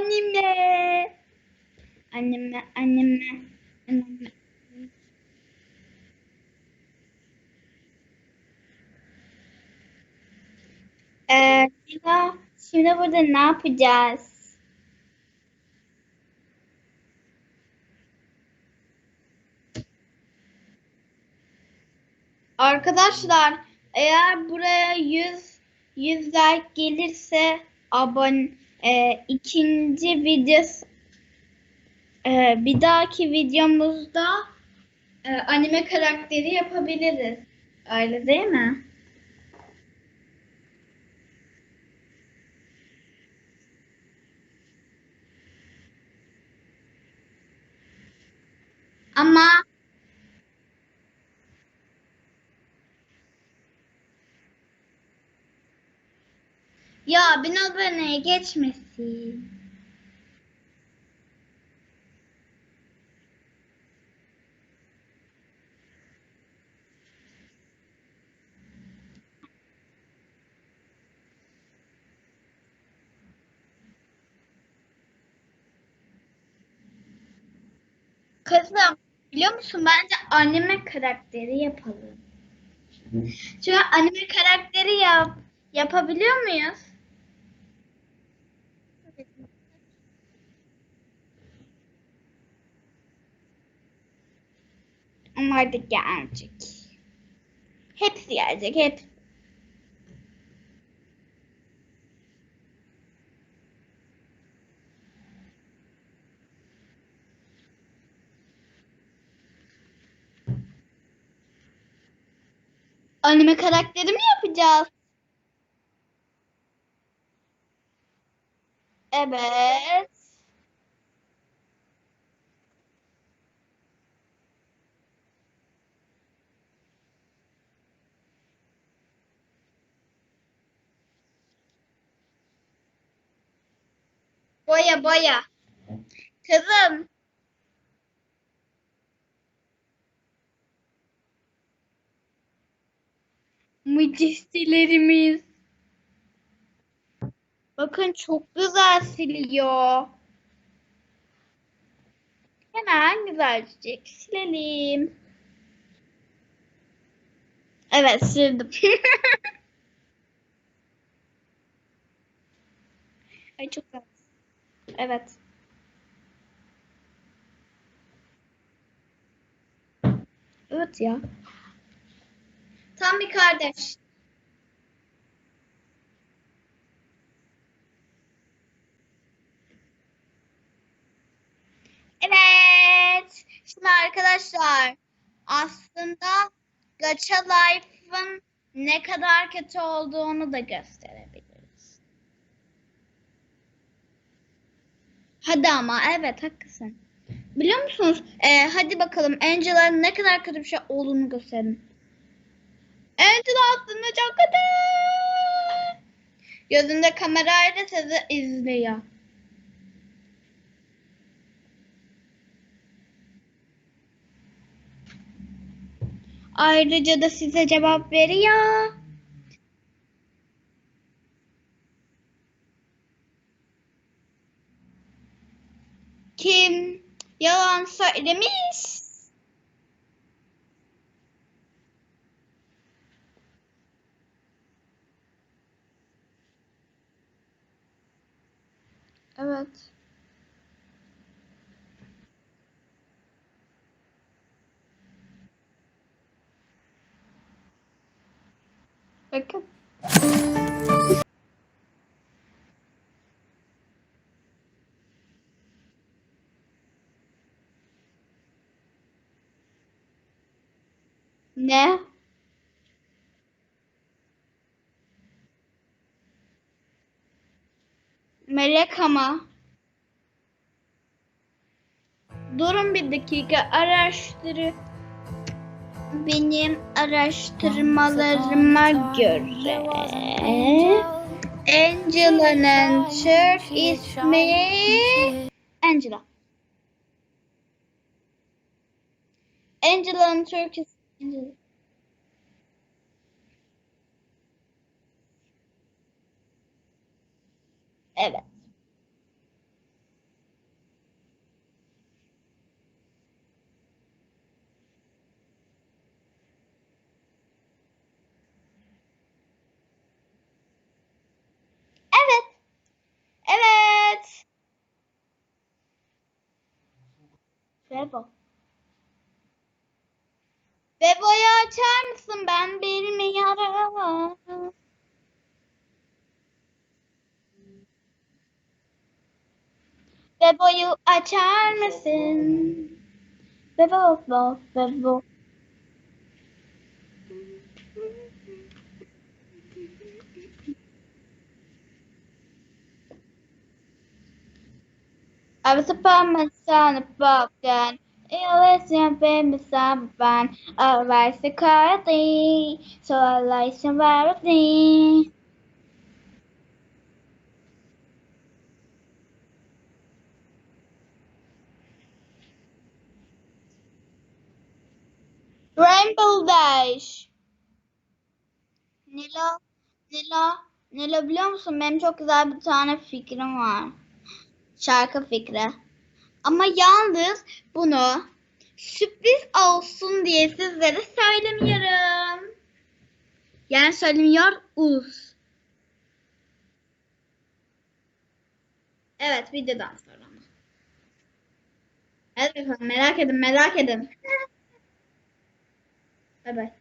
Annemle. Annemle, annemle, annemle. Ee, şimdi burada ne yapacağız? Arkadaşlar eğer buraya 100 100 like gelirse abone e, ikinci videos e, bir dahaki videomuzda e, anime karakteri yapabiliriz. Öyle değil mi? Ama ya bin aboneye geçmesin. Kızım biliyor musun bence anime karakteri yapalım. Çünkü anime karakteri yap yapabiliyor muyuz? Onlar da gelecek. Hepsi gelecek, hep. Anime karakteri mi yapacağız? Evet. Boya boya. Kızım. Mucizelerimiz. Bakın çok güzel siliyor. Hemen güzelce silelim. Evet sildim. Ay çok güzel. Evet. Evet ya. Tam bir kardeş. Evet. Şimdi arkadaşlar aslında Gacha Life'ın ne kadar kötü olduğunu da gösterebiliriz. Hadi ama evet haklısın. Biliyor musunuz? Ee, hadi bakalım Angela'nın ne kadar kötü bir şey olduğunu gösterin. Angela aslında çok kötü. Gözünde kamerayla sizi izliyor. Ayrıca da size cevap veriyor. Kim yalan söylemiş? Evet. Bakın. Ne? Melek ama. Durun bir dakika araştırı. Benim araştırmalarıma göre Angela'nın Türk ismi Angela. Angela'nın Türk ismi Bence Evet. Evet. Evet. Şuraya. Açar mısın? Ben bilmiyorum. Bebo'yu açar mısın? Bebo, bebo, bebo. I was upon my son above then. It was your baby someone. I rise security, so I like somebody. Rainbow Dash. Nila, Nila, Nila biliyor musun? Benim çok güzel bir tane fikrim var. Şarkı fikri. Ama yalnız bunu sürpriz olsun diye sizlere söylemiyorum. Yani söylemiyor uz. Evet videodan sonra. Evet efendim merak edin merak edin. Bay.